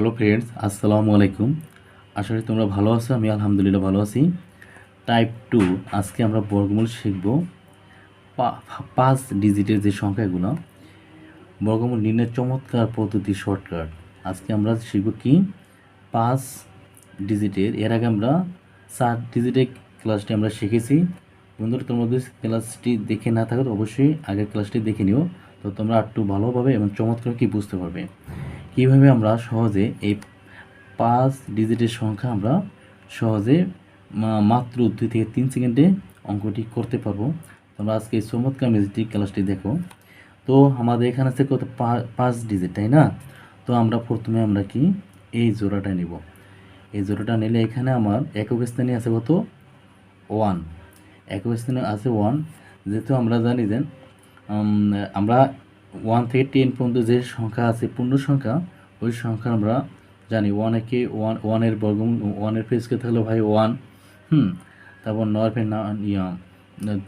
Hello friends আসসালামু আলাইকুম। আশা করি তোমরা ভালো আছো, আমি আলহামদুলিল্লাহ ভালো আছি। টাইপ টু আজকে আমরা বর্গমূল শিখব। পাঁচ ডিজিটের যে সংখ্যাগুলো, বর্গমূল নির্ণয়ের চমৎকার পদ্ধতি শর্টকাট আজকে আমরা শিখব কি? পাঁচ ডিজিটের এর আগে আমরা চার ডিজিটের ক্লাসটি আমরা শিখেছি। বন্ধুরা, তোমরা যদি ক্লাসটি দেখে না থাকো অবশ্যই আগের ক্লাসটি দেখে নিও। তো তোমরা একটু ভালোভাবে এবং চমৎকার কি বুঝতে পারবে। কীভাবে আমরা সহজে এই পাঁচ ডিজিটের সংখ্যা আমরা সহজে মাত্র দুই থেকে তিন সেকেন্ডে অঙ্কটি করতে পারব। তোমরা আজকে চমৎকার ম্যাজিক ক্লাসটি দেখো। তো আমাদের এখানে আছে কত? পাঁচ ডিজিট, তাই না? তো আমরা প্রথমে আমরা কি? এই জোড়াটা নিব। এই জোড়াটা নিলে এখানে আমার একক স্থানে আছে কত? ওয়ান। একক স্থানে আছে ওয়ান। যেহেতু আমরা জানি যে আমরা ওয়ান থেকে টেন পর্যন্ত যে সংখ্যা আছে, পূর্ণ সংখ্যা, ওই সংখ্যা আমরা জানি ওয়ান একে ওয়ান ওয়ানের বর্গমূল ওয়ানের ফেজ স্কোয়ার থাকলে ভাই ওয়ান হুম, তারপর নয় ফের না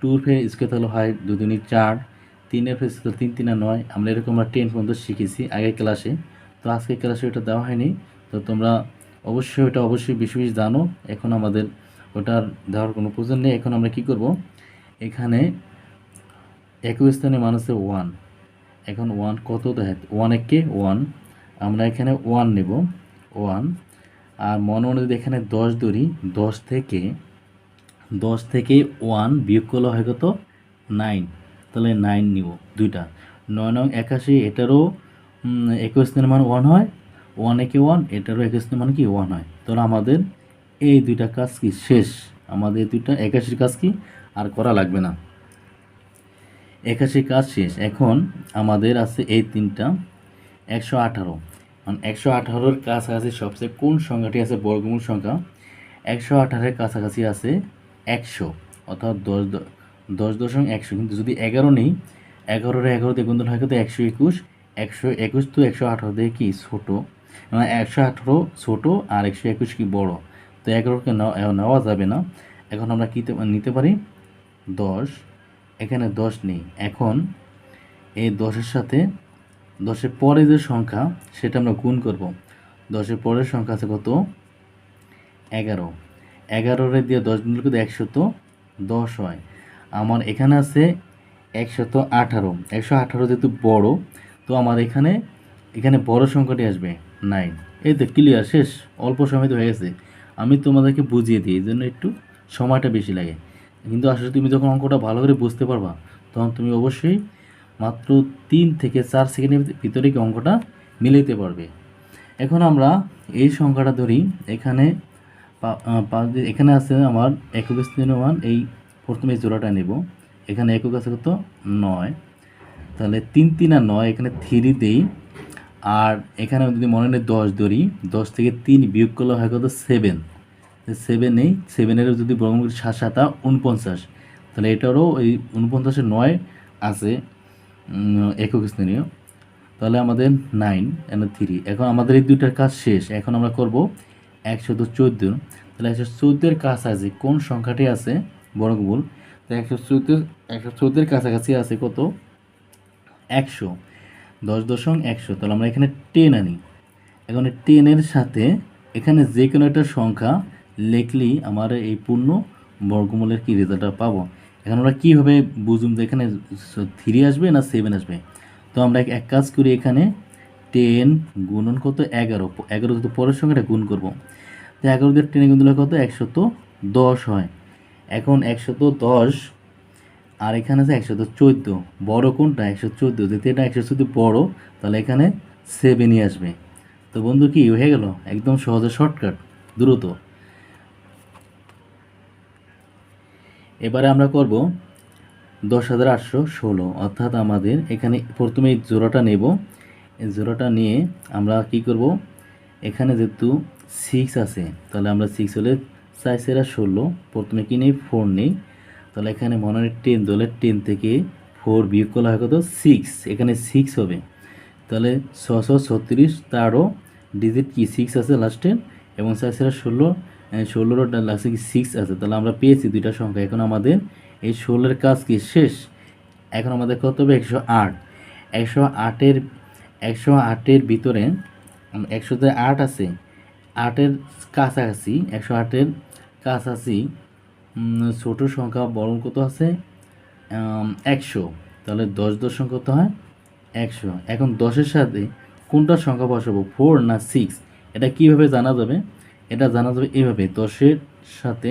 টুর ফের স্কোয়ার থাকলে হয় দুদিনই চার তিনের ফেস তিন, তিনে নয়, আমরা এরকম আমরা টেন পর্যন্ত শিখেছি আগের ক্লাসে। তো আজকে ক্লাসে ওটা দেওয়া হয়নি, তো তোমরা অবশ্যই ওটা অবশ্যই বেশি বেশি জানো, এখন আমাদের ওটার দেওয়ার কোনো প্রয়োজন নেই, এখন আমরা কি করব? এখানে একই স্থানে মানুষের ওয়ান এখন ওয়ান কত দেখে ওয়ান একে ওয়ান আমরা এখানে ওয়ান নেব ওয়ান আর মনে মনে যদি এখানে দশ ধরি, দশ থেকে দশ থেকে ওয়ান বিয়োগ করলে হয় কত? নাইন তাহলে নাইন নিব দুইটা। নয় নয় একাশি, এটারও একুশ দিনের মান ওয়ান হয়। ওয়ান একে ওয়ান এটারও একুশ দিনের মান কি? ওয়ান হয়। তাহলে আমাদের এই দুইটা কাজ কি? শেষ। আমাদের দুইটা একাশির কাজ কি? আর করা লাগবে না। একাশি কাজ শেষ। এখন আমাদের আছে এই তিনটা, একশো আঠারো। মানে একশো আঠারোর কাছাকাছি সবচেয়ে কোন সংখ্যাটি আছে? বর্গমূল সংখ্যা। একশো আঠারোর কাছাকাছি আছে একশো, অর্থাৎ দশ দশ দশমিক একশো। কিন্তু যদি এগারো নেই, এগারোর এগারো দিয়ে গুণন হয় কিন্তু একশো একুশ। একশো একুশ তো একশো আঠারো দিয়ে কি? ছোটো। মানে একশো আঠারো ছোটো আর একশো একুশ কি বড়? তো এগারোকে নেওয়া যাবে না। এখন আমরা কী নিতে পারি? দশ। এখানে দশ নেই। এখন এই দশের সাথে, দশের পরে যে সংখ্যা, সেটা আমরা গুণ করব। দশের পরের সংখ্যা আছে কত? এগারো। এগারোরে দিয়ে দশ দিন কিন্তু একশত দশ হয়। আমার এখানে আছে একশত আঠারো। একশো আঠারো যেহেতু বড়, তো আমার এখানে এখানে বড় সংখ্যাটি আসবে নাইন এই তো ক্লিয়ার শেষ। অল্প সময় তো হয়ে গেছে। আমি তোমাদেরকে বুঝিয়ে দিই, এই জন্য একটু সময়টা বেশি লাগে। কিন্তু আসলে তুমি যখন অঙ্কটা ভালো করে বুঝতে পারবা, তখন তুমি অবশ্যই মাত্র তিন থেকে চার সেকেন্ডের ভিতরে কি অঙ্কটা মিলাইতে পারবে। এখন আমরা এই সংখ্যাটা ধরি, এখানে এখানে আছে আমার একক স্থানীয় মান, এই প্রথমে জোড়াটা নেব। এখানে একক আছে কত? নয়। তাহলে তিন তিন আর নয়, এখানে থ্রি দেই। আর এখানে যদি মনে নেই দশ ধরি, দশ থেকে তিন বিয়োগ করলে হয় কত? সেভেন সেভেন এই সেভেনের যদি বর্গমূল সাত সাতা উনপঞ্চাশ তাহলে এটারও এই উনপঞ্চাশের নয় আছে একক স্থানীয়। তাহলে আমাদের নাইন এন্ড থ্রি এখন আমাদের এই দুইটার কাজ শেষ। এখন আমরা করব একশো তো চোদ্দ। তাহলে একশো চোদ্দোর কাছাকাছি কোন সংখ্যাটি আছে? বর্গমূল। তো একশো চোদ্দ একশো চোদ্দোর কাছাকাছি আছে কত? একশো। দশ দশম একশো। তাহলে আমরা এখানে টেন আনি। এখন টেনের সাথে এখানে যে কোনো একটা সংখ্যা লিখলেই আমার এই পূর্ণ বর্গমূলের কি রেজাল্টটা পাবো? এখন আমরা কীভাবে বুঝুম যে এখানে থ্রি আসবে না সেভেন আসবে? তো আমরা এক- এক কাজ করি এখানে টেন গুণন কত এগারো? এগারো যদি পরের সঙ্গে এটা গুণ করব, তো এগারো দিয়ে টেনে গুণ দিলে কত? একশত দশ হয়। এখন একশত দশ, আর এখানে আছে একশত চোদ্দ। বড়ো কোনটা? একশো চোদ্দ। যদি এটা একশো চোদ্দ বড়, তাহলে এখানে সেভেনই আসবে। তো বন্ধু কি হয়ে গেল? একদম সহজে শর্টকাট দ্রুত। এবারে আমরা করব দশ হাজার আটশো ষোলো, অর্থাৎ আমাদের এখানে প্রথমে জোড়াটা নেব। এই জোড়াটা নিয়ে আমরা কি করব? এখানে যেহেতু সিক্স আছে, তাহলে আমরা সিক্স হলে চার সেরা ষোলো, প্রথমে কি নেই? ফোর নেই। তাহলে এখানে মনে হয় টেন দলে টেন থেকে ফোর বিয়োগ করলে হয় কত? সিক্স এখানে সিক্স হবে। তাহলে ছশো ছত্রিশ তারও ডিজিট কি? সিক্স আছে লাস্টে এবং চার সেরা ষোলো ষোলোর লাগছে কি সিক্স আছে, তাহলে আমরা পেয়েছি দুইটা সংখ্যা। এখন আমাদের এই ষোলোর কাজ কি? শেষ। এখন আমাদের কত হবে? একশো আট। একশো আটের একশো আটের ভিতরে একশোতে আট আছে। আটের কাছাকাছি, একশো আটের কাছাকাছি ছোট সংখ্যা বড় কত আছে? একশো। তাহলে দশ দশ কত হয়? একশো। এখন দশের সাথে কোনটা সংখ্যা বসাবো? ফোর না সিক্স এটা কীভাবে জানা যাবে? এটা জানা যাবে এইভাবে দশের সাথে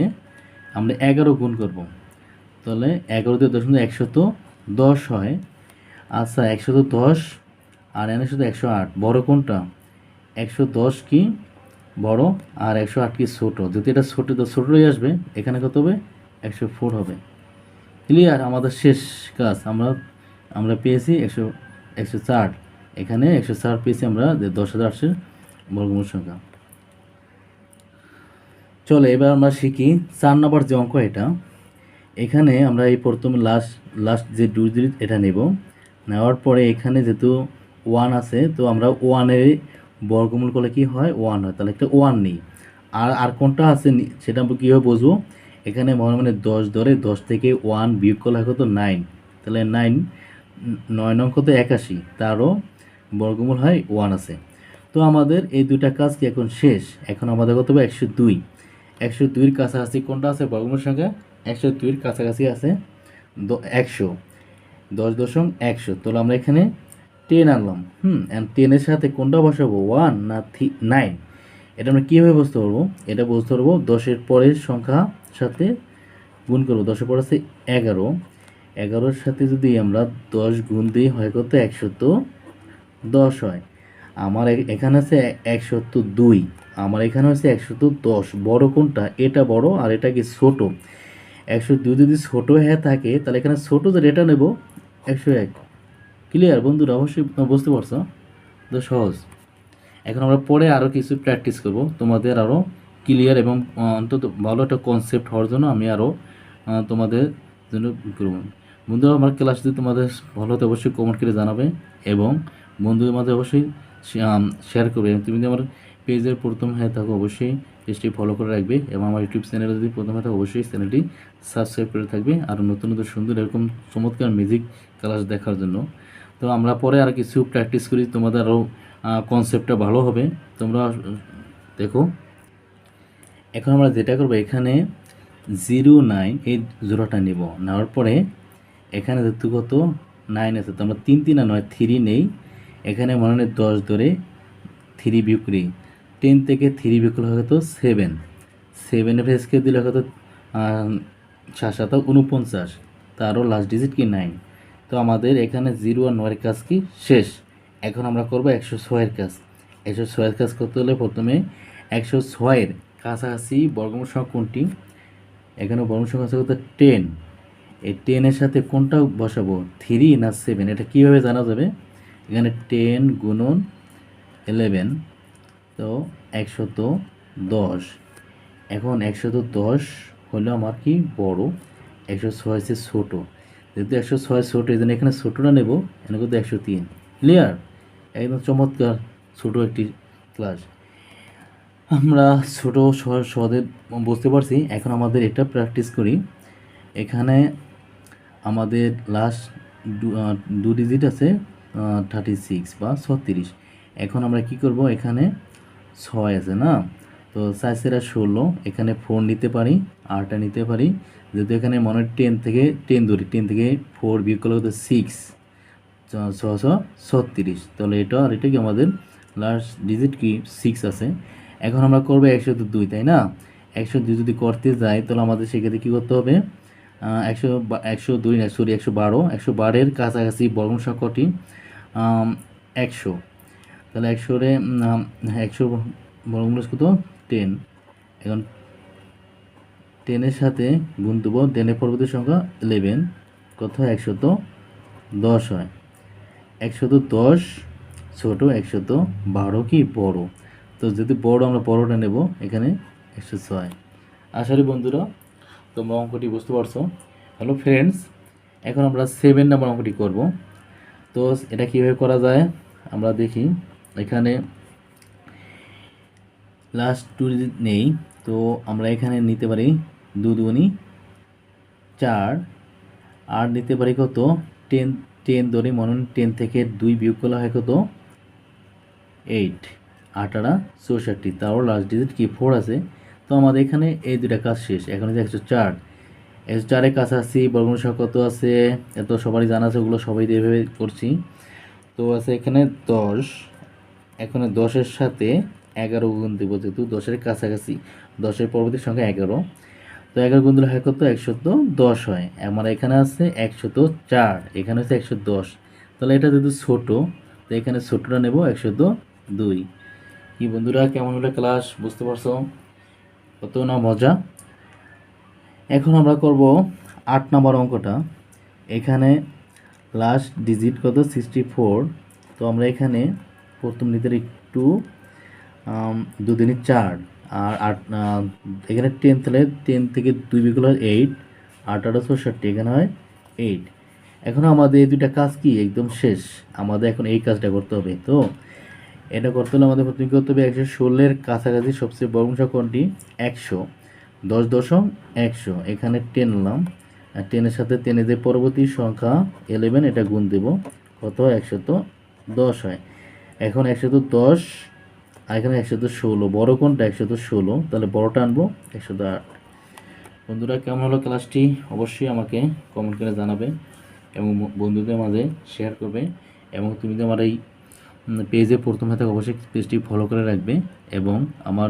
আমরা এগারো গুণ করব। তাহলে এগারো দিয়ে দশ গুণ একশো দশ হয়। আচ্ছা একশো তো দশ আর এনের সাথে একশো আট, বড়ো কোনটা? একশো দশ কি বড় আর একশো আট কি ছোটো? যদি এটা ছোটো, তো ছোটোই আসবে। এখানে কত হবে? একশো ফোর হবে। ক্লিয়ার আমাদের শেষ কাজ। আমরা আমরা পেয়েছি একশো একশো চার। এখানে একশো চার পেয়েছি আমরা দশ হাজার আটশো বর্গমূল সংখ্যা। চলো, এবার আমরা শিখি। চার নম্বর যে অঙ্ক এটা, এখানে আমরা এই প্রথম লাস্ট লাস্ট যে ডিজিট এটা নেব। নেওয়ার পরে এখানে যেহেতু ওয়ান আছে, তো আমরা ওয়ানের বর্গমূল করলে কি হয়? ওয়ান হয়। তাহলে একটা ওয়ান নিই। আর আর কোনটা আছে সেটা কীভাবে বুঝব? এখানে মনে মানে দশ ধরে দশ থেকে ওয়ান বিয়োগ করলে কত? নাইন তাহলে নাইন নয় নং কত? একাশি। তারও বর্গমূল হয় ওয়ান আছে। তো আমাদের এই দুইটা কাজ কি এখন শেষ? এখন আমাদের কত হবে? একশো দুই। একশো দুইয়ের কাছাকাছি কোনটা আছে বর্গমূল সংখ্যা? একশো দুইয়ের কাছাকাছি আছে একশো। দশ দশম একশো। তাহলে আমরা এখানে টেন আনলাম। হুম অ্যান্ড টেনের সাথে কোনটা বসাবো? ওয়ান না থ্রি নাইন এটা আমরা কীভাবে বুঝতে পারব? এটা বুঝতে পারব দশের পরের সংখ্যা সাথে গুণ করব। দশের পর আছে এগারো। এগারোর সাথে যদি আমরা দশ গুণ দিই, হয় কত? একশো তো দশ হয়। আমার এখানে আছে একশো তো দুই। আমার এখানে হচ্ছে একশো তো দশ। বড়ো কোনটা? এটা বড় আর এটা কি ছোট? একশো দুই যদি ছোটো হয়ে থাকে, তাহলে এখানে ছোটো যে এটা নেব, একশো এক। ক্লিয়ার বন্ধুরা, অবশ্যই বুঝতে পারছ? তো সহজ। এখন আমরা পরে আরও কিছু প্র্যাকটিস করব। তোমাদের আরও ক্লিয়ার এবং অন্তত ভালো একটা কনসেপ্ট হওয়ার জন্য আমি আরও তোমাদের জন্য করব। বন্ধুরা, আমার ক্লাস যদি তোমাদের ভালো হতে অবশ্যই কমেন্ট করে জানাবে এবং বন্ধুদের মাঝে অবশ্যই শেয়ার করবে। তুমি যদি আমার পেজের প্রথম হয়ে থাকো অবশ্যই পেজটি ফলো করে রাখবে এবং আমার ইউটিউব চ্যানেলে যদি প্রথম হয়ে থাকো অবশ্যই চ্যানেলটি সাবস্ক্রাইব করে থাকবে আর নতুন নতুন সুন্দর এরকম চমৎকার মিউজিক ক্লাস দেখার জন্য। তো আমরা পরে আর কিছু প্র্যাকটিস করি, তোমাদের আরও কনসেপ্টটা ভালো হবে। তোমরা, দেখো। এখন আমরা যেটা করব, এখানে জিরো নাইন এই জোড়াটা নেব। নেওয়ার পরে এখানে যেহেতু কত? নাইন আছে। তো আমরা তিন তিন আর নয় থ্রি নেই। এখানে মনে হয় দশ ধরে থ্রি বিয়োগ করি। টেন থেকে থ্রি বিয়োগ করলে হয়তো সেভেন সেভেনের ফেসকে দিলে হয়তো সাত সাত উনপঞ্চাশ তারও লাস্ট ডিজিট কি নাইন তো আমাদের এখানে জিরো আর নয়ের কাজ কি? শেষ। এখন আমরা করব একশো ছয়ের কাজ। একশো ছয়ের কাজ করতে হলে প্রথমে একশো ছয়ের কাছাকাছি বর্গমূল সংখ্যা কোনটি? এখানে বর্গমূল সংখ্যা আছে কত টেন এই টেনের সাথে কোনটা বসাবো? থ্রি না সেভেন এটা কীভাবে জানা যাবে? এখানে টেন গুণন ইলেভেন তো একশত দশ। এখন একশত দশ হলো আমার কি বড়? একশো ছয় হচ্ছে ছোটো। যেহেতু একশো ছয় ছোটো, এই জন্য এখানে ছোটোটা নেব, এখানে কিন্তু একশো তিন। ক্লিয়ার একদম চমৎকার, ছোটো একটি ক্লাস আমরা ছোটো সহজ বুঝতে পারছি, এখন আমাদের এটা প্র্যাকটিস করি। এখানে আমাদের লাস্ট দু ডিজিট আছে থার্টি সিক্স বা ছত্রিশ। এখন আমরা কি করব, এখানে ছয় আছে না? তো সাইসেরা ষোলো, এখানে ফোর নিতে পারি, আটটা নিতে পারি। যেহেতু এখানে মনে হয় টেন থেকে টেন ধরি টেন থেকে ফোর বিয়োগ করলে হতো সিক্স ছশো ছত্রিশ। তাহলে এটা, আর এটা কি আমাদের লাস্ট ডিজিট কি? সিক্স আছে। এখন আমরা করব একশো দুই, তাই না? একশো দুই যদি করতে যাই, তাহলে আমাদের সেক্ষেত্রে কী করতে হবে? একশো একশো দুই সরি একশো বারো। একশো বারের কাছাকাছি বর্গমূল সংখ্যাটি একশো। তাহলে একশোরে একশো বর্গমূল কত? টেন। এখন টেনের সাথে গুণ দেবো, টেনের পরবর্তী সংখ্যা ইলেভেন কত একশত দশ হয়। একশত দশ, ছোটো একশত বারো কি? বড়। তো যদি বড় আমরা বড়টা নেব, এখানে একশো ছয়। আশা করি বন্ধুরা, তোমরা অঙ্কটি বুঝতে পারছ। হ্যালো ফ্রেন্ডস, এখন আমরা সেভেন নাম্বার অঙ্কটি করব। তো এটা কীভাবে করা যায়? আমরা দেখি। এখানে লাস্ট টু নেই, তো আমরা এখানে নিতে পারি দু দুগুনি চার, আর নিতে পারি কত? টেন টেন ধরে মনে টেন থেকে দুই বিয়োগ করা হয় কত? এইট আটারা চৌষট্টি, তারও লাস্ট ডিজিট কি? ফোর আছে। তো আমাদের এখানে এই দুটা কাজ শেষ। এখন হচ্ছে একশো চার, একশো চারের কাছাকাছি বর্গমূল সংখ্যা কত আছে? এত সবারই জানা আছে, ওগুলো সবাই এভাবে করছি। তো আছে এখানে দশ এখানে দশের সাথে এগারো গুণ দেবো, যেহেতু দশের কাছাকাছি। দশের পরবর্তী সংখ্যা এগারো। তো এগারো গুণ দিলে হয় কত? একশত দশ হয়। আমার এখানে আছে একশত চার, এখানে হচ্ছে একশো দশ। তাহলে এটা যেহেতু ছোটো, তো এখানে ছোটোটা নেব একশত দুই। কি বন্ধুরা, কেমন হলো ক্লাস? বুঝতে পারছ? কত না মজা? এখন আমরা করব আট নম্বর অঙ্কটা। এখানে লাস্ট ডিজিট কত? সিক্সটি ফোর তো আমরা এখানে প্রথম নিতে একটু দুদিনই চার, আর আট এখানে টেন তাহলে টেন থেকে দুই বিগুলো হয় এইট আট আঠারো চৌষট্টি এখানে হয় এইট এখন আমাদের এই দুইটা কাজ কি? একদম শেষ। আমাদের এখন এই কাজটা করতে হবে। তো এটা করতে হলে আমাদের প্রথমে করতে হবে? একশো ষোলোর কাছাকাছি সবচেয়ে বড় সংখ্যা কোনটি? একশো। দশ দশম একশো। এখানে টেন নিলাম। টেনের সাথে টেনে যে পরবর্তী সংখ্যা ইলেভেন এটা গুণ দেব। কত একশো। তো দশ হয়। এখন একশো একশত দশ, আর এখানে একশত ষোলো। বড় কোনটা? একশত ষোলো। তাহলে বড়টা আনব একশত আট বন্ধুরা, কেমন হলো ক্লাসটি? অবশ্যই আমাকে কমেন্ট করে জানাবে এবং বন্ধুদের মাঝে শেয়ার করবে এবং তুমি তো আমার এই পেজে প্রথম হাতে অবশ্যই পেজটি ফলো করে রাখবে এবং আমার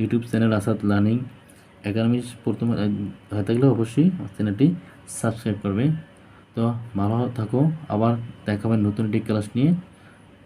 YouTube channel Asad learning academy প্রথম হয়ে থাকলে অবশ্যই চ্যানেলটি সাবস্ক্রাইব করবে। তো ভালো থাকো, আবার দেখাবেন নতুন একটি ক্লাস নিয়ে।